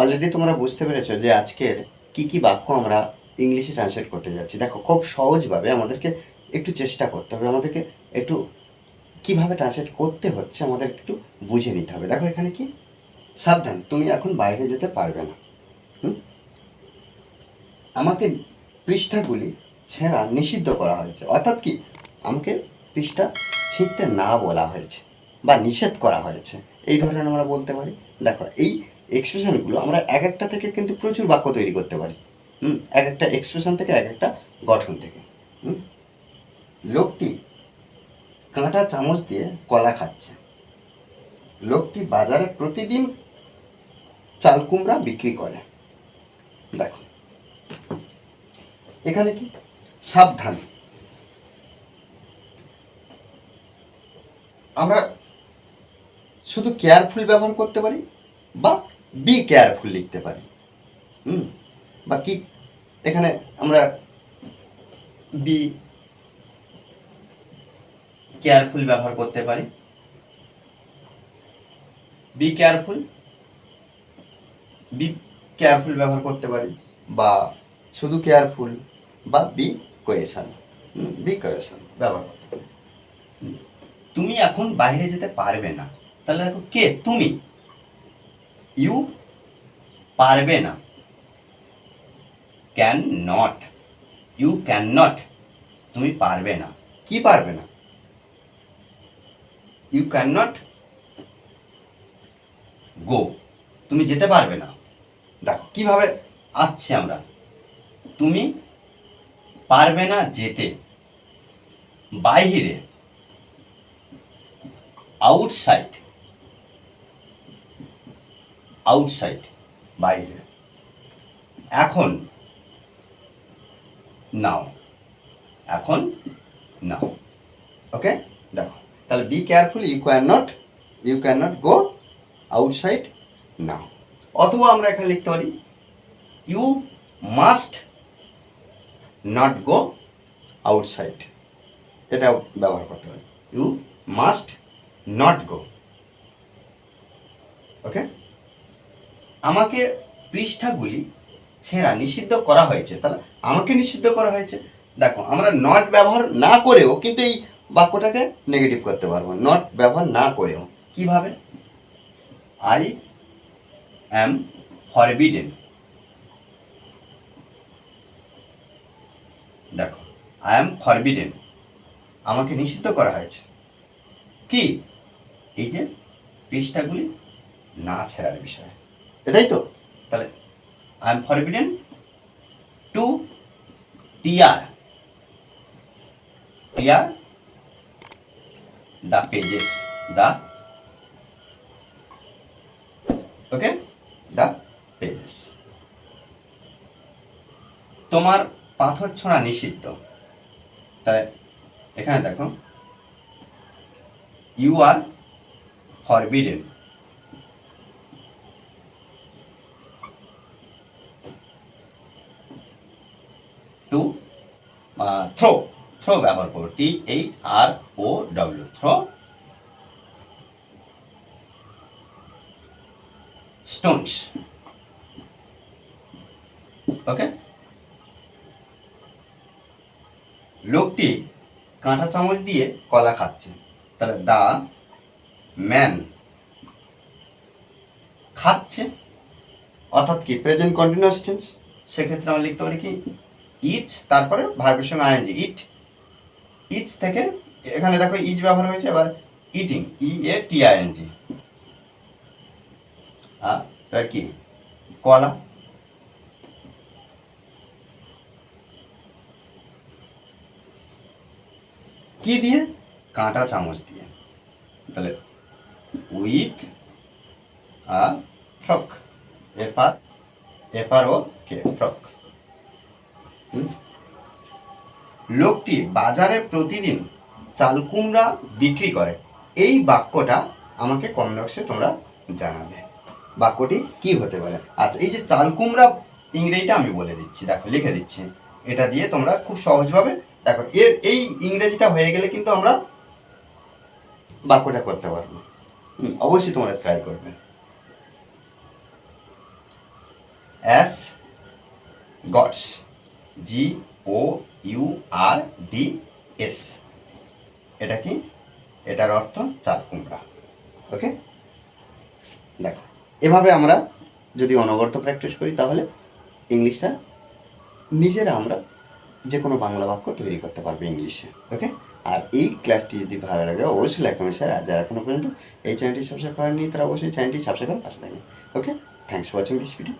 Already তোমরা বুঝতে পেরেছ যে আজকের কি কি বাক্য আমরা ইংলিশে ট্রান্সলেট করতে যাচ্ছি। দেখো, খুব সহজভাবে আমাদেরকে একটু চেষ্টা করতে হবে। আমাদেরকে একটু কীভাবে ট্রান্সলেট করতে হচ্ছে আমাদের একটু বুঝে নিতে হবে। দেখো এখানে কি? সাবধান, তুমি এখন বাইরে যেতে পারবে না? আমাকে পৃষ্ঠাগুলি ছেঁড়া নিষিদ্ধ করা হয়েছে। অর্থাৎ কি? আমাকে পৃষ্ঠা ছিঁড়তে না বলা হয়েছে বা নিষেধ করা হয়েছে। এই ধরনের আমরা বলতে পারি। দেখো, এই এক্সপ্রেশনগুলো আমরা এক একটা থেকে কিন্তু প্রচুর বাক্য তৈরি করতে পারি। হুম? এক একটা এক্সপ্রেশন থেকে এক একটা গঠন থেকে। হুম? লোকটি কাঁটা চামচ দিয়ে কলা খাচ্ছে। লোকটি বাজারে প্রতিদিন চাল কুমড়া বিক্রি করে। দেখো। এখানে কি? সাবধান। আমরা শুধু কেয়ারফুল ব্যবহার করতে পারি বা বি কেয়ারফুল লিখতে পারি। হুম? বা কি? এখানে আমরা বি কেয়ারফুল ব্যবহার করতে পারি। বি কেয়ারফুল বি কেয়ারফুল ব্যবহার করতে পারি। বা শুধু কেয়ারফুল বা বি কোয়েশন বি কোয়েশন ব্যবহার করতে পারি। তুমি এখন বাইরে যেতে পারবে না। তাহলে দেখো কে? তুমি। ইউ পারবে না। Can not. You can not. তুমি পারবে না। কি পারবে না? You can not go. তুমি যেতে পারবে না। দেখো, কীভাবে আসছি আমরা? তুমি পারবে না যেতে। বাইরে আউটসাইড আউটসাইড বাইরে। এখন নাও এখন নাও ওকে দেখো, তাহলে be careful you can not you can not go outside now অথবা আমরা এখানে লিখতে পারি you must not go outside এটা ব্যবহার করতে পারি you must not go okay আমাকে পৃষ্ঠাগুলি ছেঁড়া নিষিদ্ধ করা হয়েছে। তাহলে আমাকে নিষিদ্ধ করা হয়েছে? দেখো, আমরা নট ব্যবহার না করেও কিন্তু এই বাক্যটাকে নেগেটিভ করতে পারব। নট ব্যবহার না করেও। কীভাবে? আই অ্যাম ফরবিডেন দেখো আই অ্যাম ফরবিডেন আমাকে নিষিদ্ধ করা হয়েছে। কি? এই যে পৃষ্ঠাগুলি না ছেড়ার বিষয়। এটাই তো। তাহলে I am forbidden to tear tear the pages the okay the pages তোমার পাথর ছোঁড়া নিষিদ্ধ। তাহলে, এখানে দেখো you are forbidden to throw throw ব্যবহার করব T H R O W throw stones okay লোকটি কাঁটা চামচ দিয়ে কলা খাচ্ছে। তাহলে দা ম্যান খাচ্ছে। অর্থাৎ কি? প্রেজেন্ট কন্টিনিউয়াস টেন্স সেক্ষেত্রে আমরা লিখতে পারি কি? ইচ তারপরে ভার্বের সঙ্গে আইএনজি, ইট। ইট থেকে এখানে দেখো ইট ব্যবহার হয়েছে, এবার ইটিং ই এ টি আইএনজি আর কি? কলা। কি দিয়ে? কাঁটা চামচ দিয়ে। তাহলে উইথ আ ফ্রক, এপার এপার ও কে, ফ্রক? লোকটি বাজারে প্রতিদিন চাল কুমড়া বিক্রি করে। এই বাক্যটা আমাকে কমেন্ট তোমরা জানাবে। বাক্যটি কি হতে পারে? আচ্ছা এই যে চাল কুমড়া ইংরেজিটা আমি বলে দিচ্ছি। দেখো, লিখে দিচ্ছি। এটা দিয়ে তোমরা খুব সহজভাবে দেখো, এর এই ইংরেজিটা হয়ে গেলে কিন্তু আমরা বাক্যটা করতে পারব। অবশ্যই তোমরা ট্রাই করবে। As gods G O U R D S এটা কি? এটার অর্থ চাল কুমড়া। ওকে? দেখো, এভাবে আমরা যদি অনবরত প্র্যাকটিস করি, তাহলে ইংলিশটা নিজেরা আমরা যে কোনো বাংলা বাক্য তৈরি করতে পারব ইংলিশে। ওকে? আর এই ক্লাসটি যদি ভালো লাগে, অবশ্যই লাইক কমেন্ট শেয়ার আর যারা এখনও পর্যন্ত এই চ্যানেলটি সাবস্ক্রাইব করেননি, তারা অবশ্যই চ্যানেলটি সাবস্ক্রাইব করে পাশে থাকবেন। Okay? Thanks for watching this video